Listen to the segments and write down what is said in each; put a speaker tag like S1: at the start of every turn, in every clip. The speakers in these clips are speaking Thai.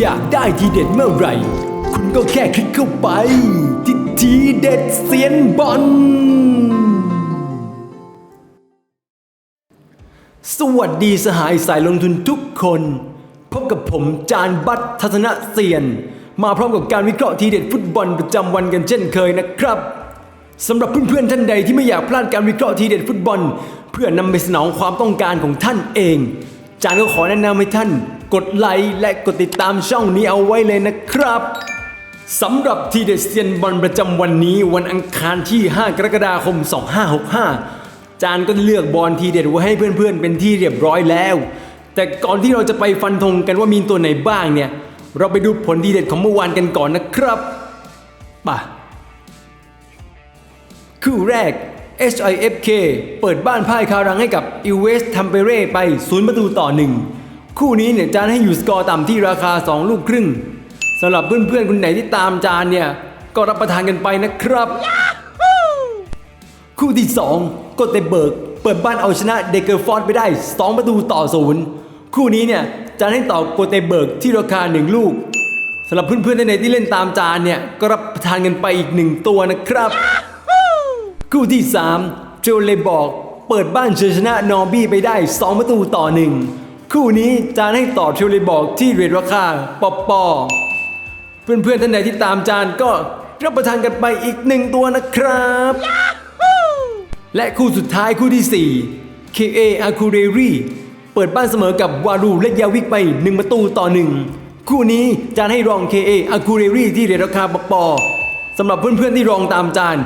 S1: อยากได้ทีเด็ดเมื่อไหร่ คุณก็แค่คลิกเข้าไป ที่ทีเด็ดเซียนบอลสวัสดีสหายสายลงทุนทุกคน พบกับผมจานบัตทัศนะเซียน มาพร้อมกับการวิเคราะห์ทีเด็ดฟุตบอลประจำวันกันเช่นเคยนะครับสำหรับเพื่อนๆท่านใดที่ไม่อยากพลาดการวิเคราะห์ทีเด็ดฟุตบอล เพื่อนำไปสนองความต้องการของท่านเอง จานก็ขอแนะนำให้ท่าน กดไลค์และกดติดตามช่องนี้เอาไว้เลยนะครับสำหรับทีเด็ดเซียนบอลประจำวันนี้วันอังคารที่ 5 กรกฎาคม 2565 จานก็เลือกบอลทีเด็ดไว้ให้เพื่อนๆ เป็นที่เรียบร้อยแล้ว แต่ก่อนที่เราจะไปฟันธงกันว่ามีตัวไหนบ้างเนี่ย เราไปดูผลทีเด็ดของเมื่อวานกันก่อนนะครับป่ะคู่แรก HIFK เปิดบ้านพ่ายคารังให้กับ i w e s t ทัมเปเร่ไป 0 ประตูต่อ 1 คู่นี้เนี่ยจานให้อยู่สกอร์ต่ำที่ราคา 2 ลูกครึ่งสำหรับเพื่อนๆคนไหนที่ตามจานเนี่ย ก็รับประทานกันไปนะครับ คู่ที่ 2กดเตเบิร์ก เปิดบ้านเอาชนะเดเกอร์ฟอร์ดไปได้ 2 ประตูต่อ0คู่นี้เนี่ยจานให้ต่อโกเตเบิร์กที่ราคา 1 ลูกสำหรับเพื่อนๆท่านใดที่เล่นตามจานเนี่ย ก็รับประทานกันไปอีกหนึ่งตัวนะครับ คู่ที่ 3 เจลเลบอก เปิดบ้านเชยชนะนอร์บี้ไปได้ 2 ประตูต่อ 1 คู่นี้จานให้ต่อเทลเลบอกที่เรทราคาปอปอเพื่อนๆท่านใดที่ตามจานก็รับประทานกันไปอีกหนึ่งตัวนะครับ และคู่สุดท้ายคู่ที่ 4 KA a k u r e r i เปิดบ้านเสมอกับวารูและยาวิกไป 1 ประตูต่อ 1 คู่นี้จานให้รอง KA a k u r e r i ที่เรทราคาปอปอสำหรับเพื่อนๆที่รองตามจาน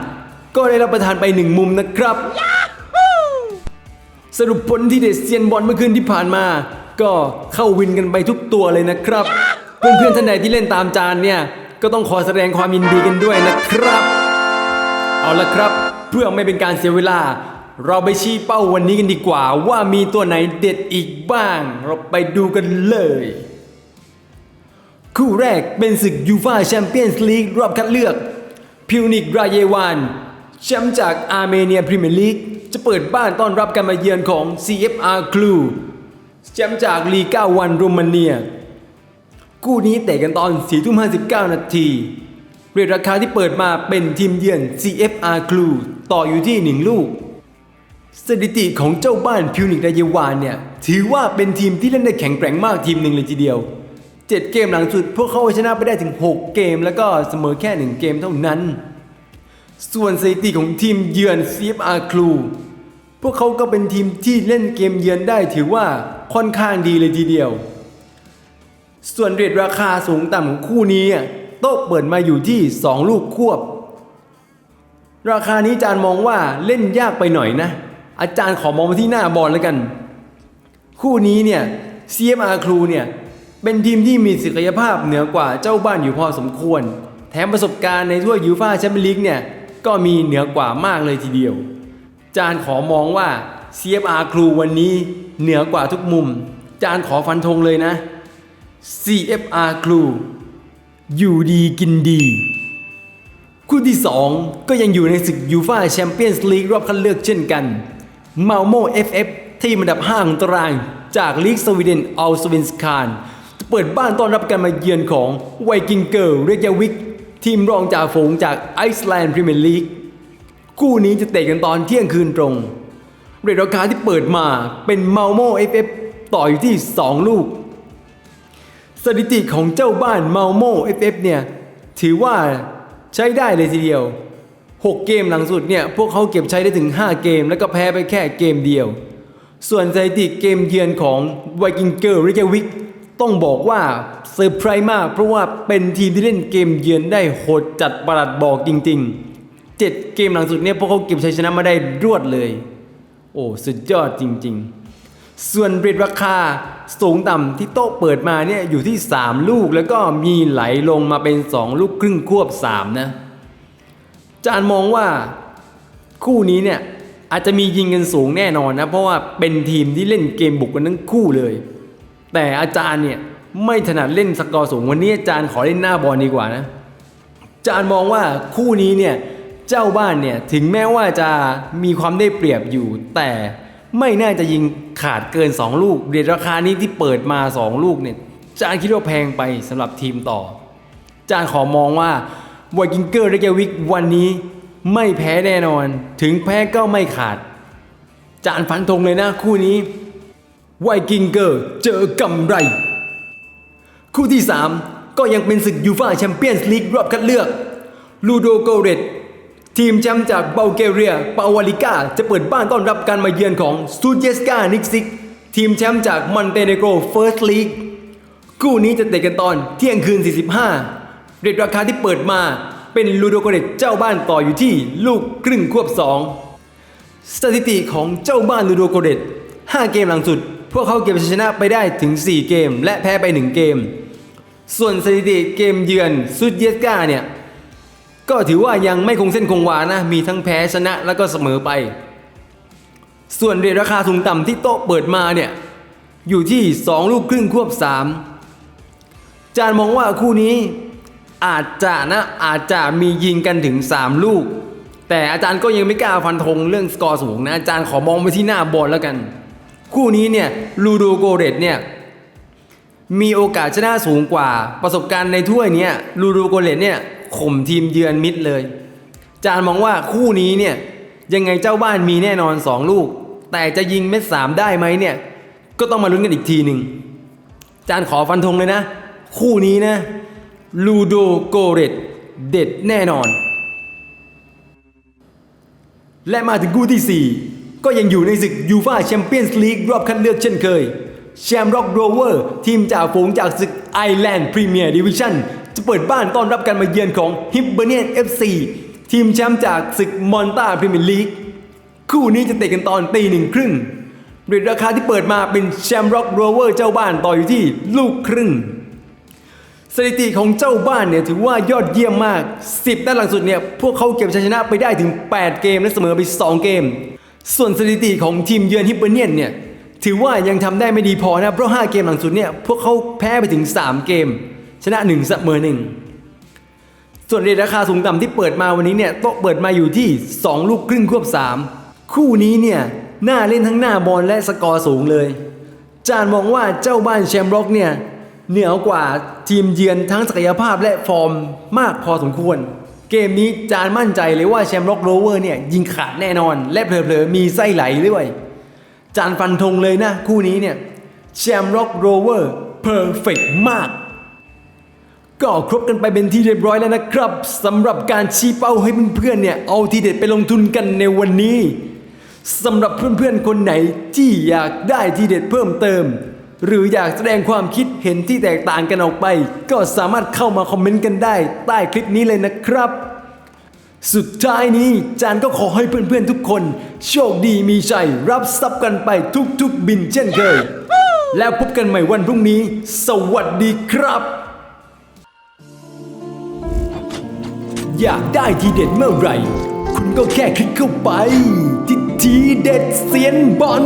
S1: ก็ได้รับประทานไปหนึ่งมุมนะครับ สรุปผลที่เด็ดเซียนบอลเมื่อคืนที่ผ่านมา ก็เข้าวินกันไปทุกตัวเลยนะครับ เพื่อนๆท่านใดที่เล่นตามจานเนี่ย ก็ต้องขอแสดงความยินดีกันด้วยนะครับ เอาละครับ เพื่อไม่เป็นการเสียเวลา เราไปชี้เป้าวันนี้กันดีกว่า ว่ามีตัวไหนเด็ดอีกบ้าง เราไปดูกันเลย คู่แรกเป็นศึกยูฟาแชมเปี้ยนส์ลีกรอบคัดเลือกพิวนิกราเยวานแชมป์จากอาร์เมเนียพรีเมียร์ลีก จะเปิดบ้านต้อนรับการมาเยือนของ CFR คลูแชมป์จากลีก้าวันโรมาเนีย คู่นี้เตะกันตอน4ทุ่ม59 นาที เรทราคาที่เปิดมาเป็นทีมเยือน CFR คลูต่ออยู่ที่ 1 ลูก สถิติของเจ้าบ้านพิวนิกราเยวานเนี่ย ถือว่าเป็นทีมที่เล่นได้แข็งแกร่งมากทีมหนึ่งเลยทีเดียว 7 เกมหลังสุด พวกเขาชนะไปได้ถึง 6 เกม แล้วก็เสมอแค่ 1 เกมเท่านั้น ส่วนสถิติของทีมเยือน CFR คลูพวกเขาก็เป็นทีมที่เล่นเกมเยือนได้ถือว่าค่อนข้างดีเลยทีเดียว ส่วนเรทราคาสูงต่ำของคู่นี้อะโต๊ะเปิดมาอยู่ที่ 2 ลูกควบ ราคานี้อาจารย์มองว่าเล่นยากไปหน่อยนะ อาจารย์ขอมองมาที่หน้าบอลแล้วกัน คู่นี้เนี่ย CFR ครูเนี่ยเป็นทีมที่มีศักยภาพเหนือกว่าเจ้าบ้านอยู่พอสมควร แถมประสบการณ์ในถ้วยูฟ่าแชมเปี้ยนลีกเนี่ย ก็มีเหนือกว่ามากเลยทีเดียว จานขอมองว่า CFR ครูวันนี้เหนือกว่าทุกมุม จานขอฟันธงเลยนะ CFR ครูอยู่ดีกินดี คู่ที่ 2 ก็ยังอยู่ในศึกยูฟ่าแชมเปี้ยนส์ลีกรอบคัดเลือกเช่นกันมาโม FF ที่มันดับ5ของตารางจากลีกสวีเดนอัลสวินสคานจะเปิดบ้านต้อนรับการมาเยือนของไวกิงเกิลเรกยาวิก ทีมรองจ่าฝูงจากไอซ์แลนด์พรีเมียร์ลีกคู่นี้จะเตะกันตอนเที่ยงคืนตรง เรทราคาที่เปิดมาเป็นเมาโม FF ต่ออยู่ที่ 2 ลูก สถิติของเจ้าบ้านเมาโม FF เอฟเนี่ย ถือว่าใช้ได้เลยทีเดียว 6 เกมหลังสุดเนี่ย พวกเขาเก็บใช้ได้ถึง 5 เกม แล้วก็แพ้ไปแค่เกมเดียว ส่วนสถิติเกมเยือนของไวกิงเกิลริยาวิก ต้องบอกว่าเซอร์ไพรส์มากเพราะว่าเป็นทีมที่เล่นเกมเยือนได้โหดจัดประหลัดบอกจริง ๆ 7 เกมหลังสุดเนี่ยพวกเขาเก็บชัยชนะมาได้รวดเลย โอ้สุดยอดจริง ๆ ส่วนเรทราคาสูงต่ำที่โต๊ะเปิดมาเนี่ยอยู่ที่ 3 ลูกแล้วก็มีไหลลงมาเป็น 2 ลูกครึ่งควบ 3 นะ จานมองว่าคู่นี้เนี่ยอาจจะมียิงกันสูงแน่นอนนะ เพราะว่าเป็นทีมที่เล่นเกมบุกกันทั้งคู่เลย แต่อาจารย์เนี่ยไม่ถนัดเล่นสกอร์สูงวันนี้อาจารย์ขอเล่นหน้าบอลดีกว่านะอาจารย์มองว่าคู่นี้เนี่ยเจ้าบ้านเนี่ยถึงแม้ว่าจะมีความได้เปรียบอยู่ แต่ไม่น่าจะยิงขาดเกิน 2 ลูกเรทราคานี้ที่เปิดมา 2 ลูกเนี่ยจานคิดว่าแพงไปสำหรับทีมต่อ จานขอมองว่าไวกิงเกอร์เรเกวิกวันนี้ไม่แพ้แน่นอน ถึงแพ้ก็ไม่ขาด จานฟันธงเลยนะคู่นี้ ไวกิงเกอร์เจอกำไร คู่ที่ 3 ก็ยังเป็นศึกยูฟ่าแชมเปี้ยนส์ลีกรอบคัดเลือกลูโดโกเรตทีมแชมป์จากเบลเกเรียปาวาลิกาจะเปิดบ้านต้อนรับการมาเยือนของซูเจสกานิกซิก ทีมแชมป์จากมอนเตเนโกรเฟิร์สลีกคู่นี้จะเตะกันตอนเที่ยงคืน 45 เรทราคาที่เปิดมาเป็นลูโดโกเรตเจ้าบ้านต่ออยู่ที่ลูกครึ่งควบ 2 สถิติของเจ้าบ้านลูโดโกเรต5 เกมหลังสุด พวกเขาเก็บชนะไปได้ถึง 4 เกม และแพ้ไป 1 เกม ส่วนสถิติเกมเยือนซูเยสกาเนี่ย ก็ถือว่ายังไม่คงเส้นคงวานะ มีทั้งแพ้ชนะแล้วก็เสมอไป ส่วนเรทราคาสูงต่ำที่โต๊ะเปิดมาเนี่ย อยู่ที่ 2 ลูกครึ่งควบ 3 จานมองว่าคู่นี้อาจจะนะอาจจะมียิงกันถึง 3 ลูก แต่อาจารย์ก็ยังไม่กล้าฟันธงเรื่องสกอร์สูงนะอาจารย์ขอมองไปที่หน้าบอลแล้วกัน คู่นี้เนี่ยลูโดโกเรตเนี่ยมีโอกาสชนะสูงกว่าประสบการณ์ในถ้วยนี้ลูโดโกเลตเนี่ยข่มทีมเยือนมิดเลย จานมองว่าคู่นี้เนี่ยยังไงเจ้าบ้านมีแน่นอน 2 ลูก แต่จะยิงเม็ดสามได้ไหมเนี่ย ก็ต้องมาลุ้นกันอีกทีหนึ่งจานขอฟันธงเลยนะ คู่นี้นะลูโดโกเรตเด็ดแน่นอน และมาถึงคู่ที่ 4 ก็ยังอยู่ในศึกยูฟาแชมเปี้ยนส์ลีกรอบคัดเลือกเช่นเคยแชมร็อกโรเวอร์ทีมจ่าฝูงจากศึกไอแลนด์พรีเมียร์ดิวิชั่นจะเปิดบ้านต้อนรับการมาเยือนของฮิปเบเนียน FC ทีมแชมป์จากศึกมอนตาพรีเมียร์ลีกคู่นี้จะเตะกันตอนตีหนึ่งครึ่งเรทราคาที่เปิดมาเป็นแชมร็อกโรเวอร์เจ้าบ้านต่ออยู่ที่ลูกครึ่ง สถิติของเจ้าบ้านเนี่ยถือว่ายอดเยี่ยมมาก 10นัดหลังสุดเนี่ยพวกเขาเก็บชัยชนะไปได้ถึง 8 เกมและเสมอไป 2 เกม ส่วนสถิติของทีมเยือนฮิปเปอร์เนียนเนี่ยถือว่ายังทำได้ไม่ดีพอนะเพราะ 5 เกมหลังสุดเนี่ยพวกเขาแพ้ไปถึง 3 เกม ชนะ1เสมอ1ส่วนเรทราคาสูงต่ำที่เปิดมาวันนี้เนี่ยโต๊ะเปิดมาอยู่ที่ 2 ลูกครึ่งควบ 3 คู่นี้เนี่ยน่าเล่นทั้งหน้าบอลและสกอร์สูงเลย จานมองว่าเจ้าบ้านแชมป์ร็อกเนี่ยเหนือกว่าทีมเยือนทั้งศักยภาพและฟอร์มมากพอสมควร เกมนี้จานมั่นใจเลยว่าแชมป์ร็อกโรเวอร์เนี่ยยิงขาดแน่นอน และเผลอๆมีไส้ไหลด้วยจานฟันธงเลยนะ คู่นี้เนี่ยแชมป์ร็อกโรเวอร์เพอร์เฟกมาก ก็ครบกันไปเป็นที่เรียบร้อยแล้วนะครับสำหรับการชี้เป้าให้เพื่อนๆเนี่ยเอาทีเด็ดไปลงทุนกันในวันนี้สำหรับเพื่อนๆคนไหนที่อยากได้ทีเด็ดเพิ่มเติม หรืออยากแสดงความคิดเห็นที่แตกต่างกันออกไป ก็สามารถเข้ามาคอมเมนต์กันได้ ใต้คลิปนี้เลยนะครับ สุดท้ายนี้จานก็ขอให้เพื่อนๆทุกคน โชคดีมีชัยรับทรัพย์กันไปทุกๆบินเช่นเคย แล้วพบกันใหม่วันพรุ่งนี้ สวัสดีครับ อยากได้ทีเด็ดเมื่อไหร่ คุณก็แค่คลิกเข้าไป ที่ทีเด็ดเซียนบอล